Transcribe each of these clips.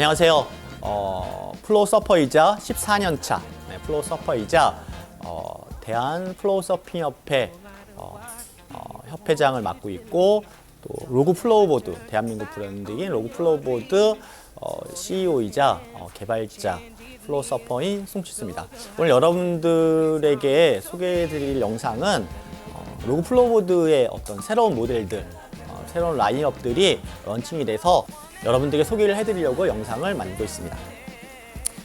안녕하세요. 어, 플로우 서퍼이자 14년 차 네, 플로우 서퍼이자 어, 대한 플로우 서핑 협회 어, 어, 협회장을 맡고 있고 또 로그 플로우보드 대한민국 브랜드인 로그 플로우보드 어, CEO이자 어, 개발자 플로우 서퍼인 송치스입니다. 오늘 여러분들에게 소개해드릴 영상은 어, 로그 플로우보드의 어떤 새로운 모델들 어, 새로운 라인업들이 런칭이 돼서 여러분들에게 소개를 해드리려고 영상을 만들고 있습니다.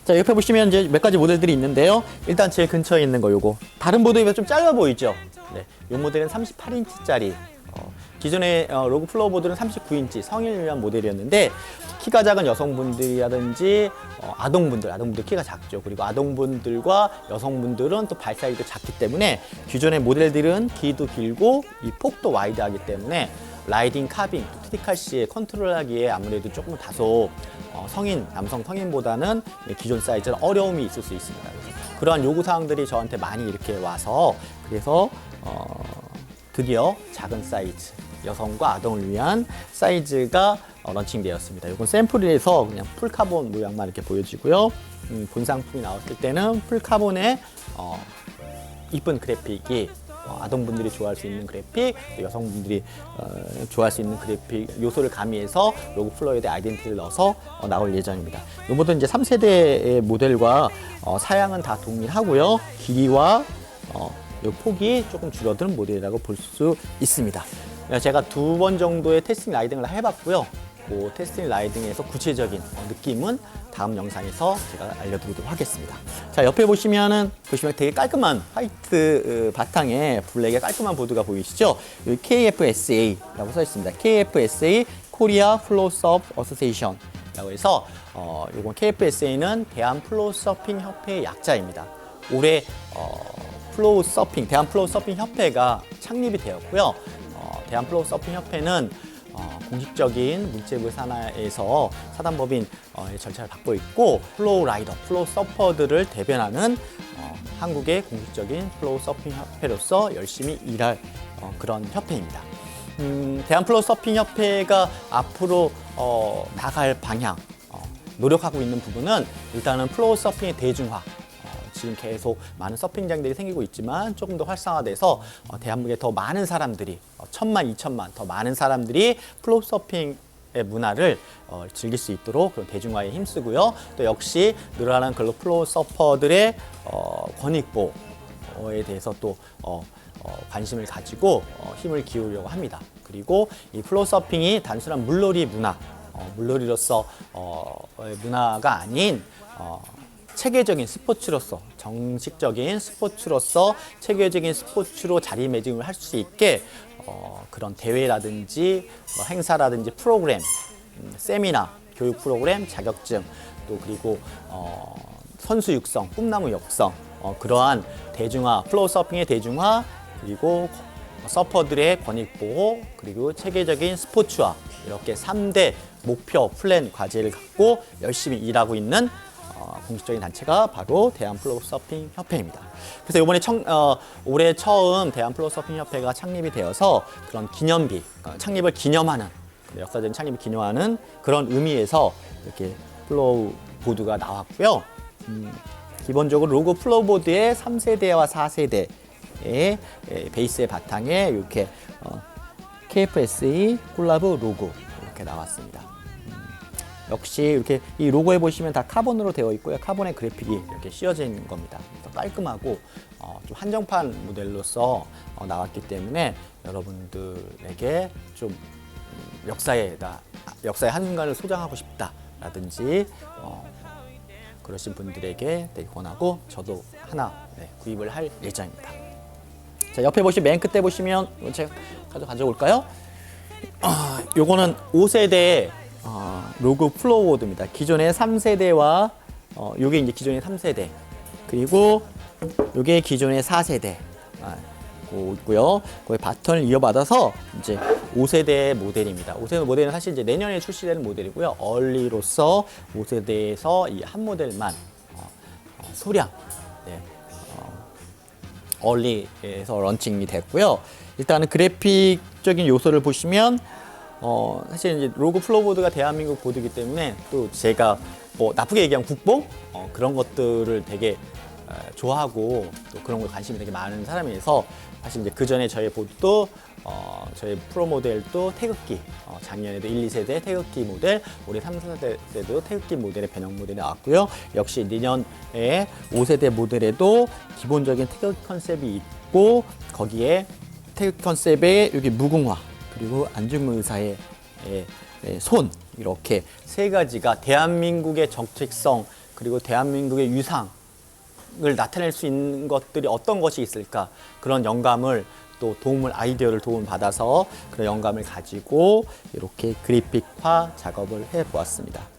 자 옆에 보시면 이제 몇 가지 모델들이 있는데요. 일단 제일 근처에 있는 거 요거 다른 비해 좀 짧아 보이죠? 네, 이 모델은 38인치짜리 어, 기존의 어, 로그 플로어 보드는 39인치 성인을 위한 모델이었는데 키가 작은 여성분들이라든지 어, 아동분들, 아동분들 키가 작죠. 그리고 아동분들과 여성분들은 또 발 사이도 작기 때문에 기존의 모델들은 길이도 길고 이 폭도 와이드하기 때문에 라이딩 카빙, 또 트리칼시에 컨트롤하기에 아무래도 조금 다소 어, 성인, 남성 성인보다는 기존 사이즈는 어려움이 있을 수 있습니다. 그러한 요구 사항들이 저한테 많이 이렇게 와서 그래서 어, 드디어 작은 사이즈 여성과 아동을 위한 사이즈가 어, 런칭되었습니다. 이건 샘플이라서 그냥 풀카본 모양만 이렇게 보여지고요. 음, 본 상품이 나왔을 때는 풀카본의 어, 이쁜 그래픽이 어, 아동분들이 좋아할 수 있는 그래픽, 또 여성분들이 어, 좋아할 수 있는 그래픽 요소를 가미해서 로고 플로이드의 아이덴티티를 넣어서 어, 나올 예정입니다. 이 모델은 이제 3세대의 모델과 어, 사양은 다 동일하고요. 길이와 어, 이 폭이 조금 줄어든 모델이라고 볼 수 있습니다. 제가 두 번 정도의 테스팅 라이딩을 해봤고요. 그 테스팅 라이딩에서 구체적인 어, 느낌은 다음 영상에서 제가 알려드리도록 하겠습니다. 자, 옆에 보시면은, 보시면 되게 깔끔한 화이트 어, 바탕에 블랙의 깔끔한 보드가 보이시죠? 여기 KFSA라고 써 있습니다. KFSA 코리아 플로우 서프 어소세이션 라고 해서, 어, 이건 KFSA는 대한 플로우 서핑 협회의 약자입니다. 올해, 어, 플로우 서핑, 대한 플로우 서핑 협회가 창립이 되었고요. 어, 대한 플로우 서핑 협회는 어, 공식적인 문체부 산하에서 사단법인 어, 의 절차를 받고 있고 플로우 라이더, 플로우 서퍼들을 대변하는 어, 한국의 공식적인 플로우 서핑 협회로서 열심히 일할 어, 그런 협회입니다. 음, 대한 플로우 서핑 협회가 앞으로 어, 나갈 방향, 어, 노력하고 있는 부분은 일단은 플로우 서핑의 대중화, 어, 지금 계속 많은 서핑장들이 생기고 있지만 조금 더 활성화돼서 어, 대한민국에 더 많은 사람들이 어, 천만, 이천만 더 많은 사람들이 플로우 서핑 의 문화를 어, 즐길 수 있도록 그런 대중화에 힘쓰고요. 또 역시 늘어나는 글로 플로우 서퍼들의 어, 권익보호에 대해서 또 어, 어, 관심을 가지고 어, 힘을 기울이려고 합니다. 그리고 이 플로우 서핑이 단순한 물놀이 문화, 어, 물놀이로서 어, 의 문화가 아닌 어, 체계적인 스포츠로서 정식적인 스포츠로서 체계적인 스포츠로 자리매김을 할 수 있게 어, 그런 대회라든지 뭐 행사라든지 프로그램, 음, 세미나, 교육 프로그램, 자격증 또 그리고 어, 선수 육성, 꿈나무 육성 어, 그러한 대중화, 플로우 서핑의 대중화 그리고 서퍼들의 권익 보호 그리고 체계적인 스포츠화 이렇게 3대 목표 플랜 과제를 갖고 열심히 일하고 있는 어, 공식적인 단체가 바로 대한 플로우 서핑 협회입니다. 그래서 이번에 청, 어, 올해 처음 대한 플로우 서핑 협회가 창립이 되어서 그런 기념비, 어, 창립을 기념하는 그 역사적인 창립을 기념하는 그런 의미에서 이렇게 플로우 보드가 나왔고요. 음, 기본적으로 로고 플로우 보드의 3세대와 4세대의 에, 베이스의 바탕에 이렇게 어, KFSE 콜라브 로고 이렇게 나왔습니다. 역시 이렇게 이 로고에 보시면 다 카본으로 되어 있고요. 카본의 그래픽이 이렇게 씌워진 겁니다. 깔끔하고 어, 좀 한정판 모델로서 어, 나왔기 때문에 여러분들에게 좀 음, 역사에다 역사의 한 순간을 소장하고 싶다라든지 어, 그러신 분들에게 되게 권하고 저도 하나 네, 구입을 할 예정입니다. 자 옆에 보시 맨 끝에 보시면 이거 제가 가져 가져올까요? 아, 요거는 5세대 어, 로그 플로우보드입니다. 기존의 3세대와 어, 요게 이제 기존의 3세대 그리고 요게 기존의 4세대 아, 고 있고요. 거기 바톤을 이어받아서 이제 5세대 모델입니다. 5세대 모델은 사실 이제 내년에 출시되는 모델이고요. 얼리로서 5세대에서 이 한 모델만 어, 어, 소량 네, 얼리에서 런칭이 됐고요. 일단은 그래픽적인 요소를 보시면 어, 사실 이제 로그 플로보드가 대한민국 보드이기 때문에 또 제가 뭐 나쁘게 얘기하면 국뽕 어, 그런 것들을 되게 에, 좋아하고 또 그런 걸 관심이 되게 많은 사람이라서 사실 이제 그 전에 저희 보드도 어, 저희 프로 모델도 태극기 어, 작년에도 1, 2세대 태극기 모델 올해 3, 4세대도 태극기 모델의 변형 모델이 나왔고요. 역시 내년에 5세대 모델에도 기본적인 태극기 컨셉이 있고 거기에 태극 컨셉의 여기 무궁화 그리고 안중근 의사의 예, 예, 손 이렇게 세 가지가 대한민국의 정책성 그리고 대한민국의 유상을 나타낼 수 있는 것들이 어떤 것이 있을까 그런 영감을 또 도움을 아이디어를 도움 받아서 그런 영감을 가지고 이렇게 그래픽화 작업을 해 보았습니다.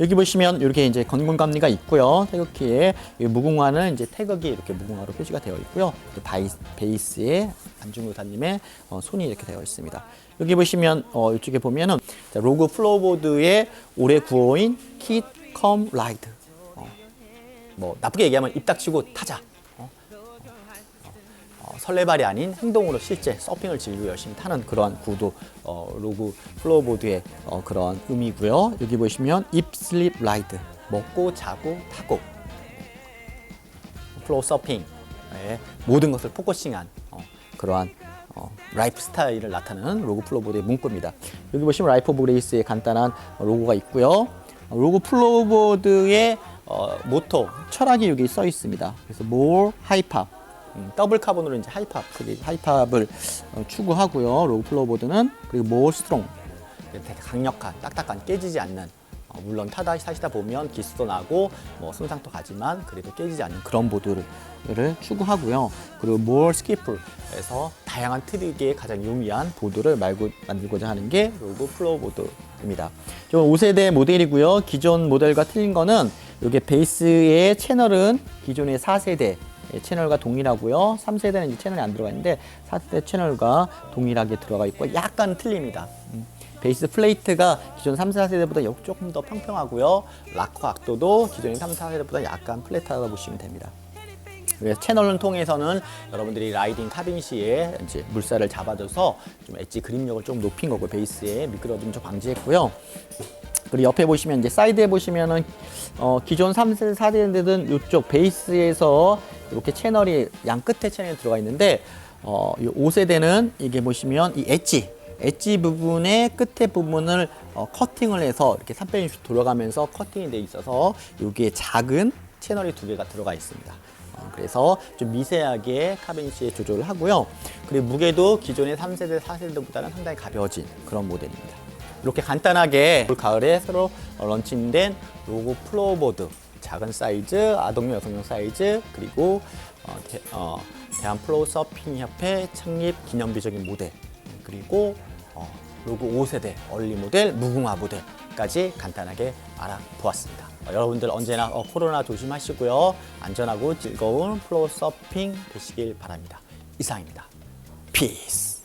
여기 보시면 이렇게 이제 건곤감리가 있고요. 태극기에 이 무궁화는 이제 태극이 이렇게 무궁화로 표시가 되어 있고요. 또 바이, 베이스에 안중근 사님의 어, 손이 이렇게 되어 있습니다. 여기 보시면 어, 이쪽에 보면은 자, 로그 플로보드의 올해 구호인 킷 컴 라이드. 어, 뭐 나쁘게 얘기하면 입 닥치고 타자. 설레발이 아닌 행동으로 실제 서핑을 즐기고 열심히 타는 그러한 구도 어, 로그 플로어보드의 어, 그런 의미고요. 여기 보시면 입 슬립 라이드 먹고 자고 타고 플로어 서핑 네, 모든 것을 포커싱한 어, 그러한 어, 라이프 스타일을 나타내는 로고 플로보드의 문구입니다. 여기 보시면 라이프 오브 그레이스의 간단한 로고가 있고요. 어, 로고 플로보드의 어, 모토 철학이 여기 써 있습니다. 그래서 more 하이팝 음, 더블 카본으로 이제 하이팝 하이팝을 어, 추구하고요. 로고 플로보드는 그리고 strong 되게 강력한 딱딱한 깨지지 않는 어, 물론 타다 타시다 보면 기스도 나고 뭐 손상도 가지만 그래도 깨지지 않는 그런 보드를 추구하고요. 그리고 more skillful에서 다양한 트릭에 가장 유미한 보드를 말고 만들고자 하는 게 로고 플로우 보드입니다. 좀 5세대 모델이고요. 기존 모델과 틀린 거는 이게 베이스의 채널은 기존의 4세대 채널과 동일하고요. 3세대는 이제 채널이 안 들어가 있는데 4세대 채널과 동일하게 들어가 있고 약간 틀립니다. 음. 베이스 플레이트가 기존 3, 4세대보다 조금 더 평평하고요. 락커 악도도 기존의 3, 4세대보다 약간 플랫하다고 보시면 됩니다. 그래서 채널을 통해서는 여러분들이 라이딩 카빈 시에 이제 물살을 잡아줘서 좀 엣지 그립력을 좀 높인 거고 베이스에 미끄러짐 좀 방지했고요. 그리고 옆에 보시면 이제 사이드에 보시면은 어, 기존 3세대, 4세대는 이쪽 베이스에서 이렇게 채널이 양 끝에 채널이 들어가 있는데 어, 이 5세대는 이게 보시면 이 엣지 엣지 부분의 끝에 부분을 어, 커팅을 해서 이렇게 360도 돌아가면서 커팅이 돼 있어서 여기에 작은 채널이 두 개가 들어가 있습니다. 어, 그래서 좀 미세하게 카빈시에 조절을 하고요. 그리고 무게도 기존의 3세대, 4세대보다는 상당히 가벼워진 그런 모델입니다. 이렇게 간단하게 올 가을에 새로 런칭된 로고 플로어보드 작은 사이즈, 아동용 여성용 사이즈 그리고 어, 대, 어, 대한 플로우 서핑 협회 창립 기념비적인 모델 그리고 어, 로고 5세대 얼리 모델 무궁화 모델까지 간단하게 알아보았습니다. 어, 여러분들 언제나 어, 코로나 조심하시고요. 안전하고 즐거운 플로우 서핑 되시길 바랍니다. 이상입니다. 피스.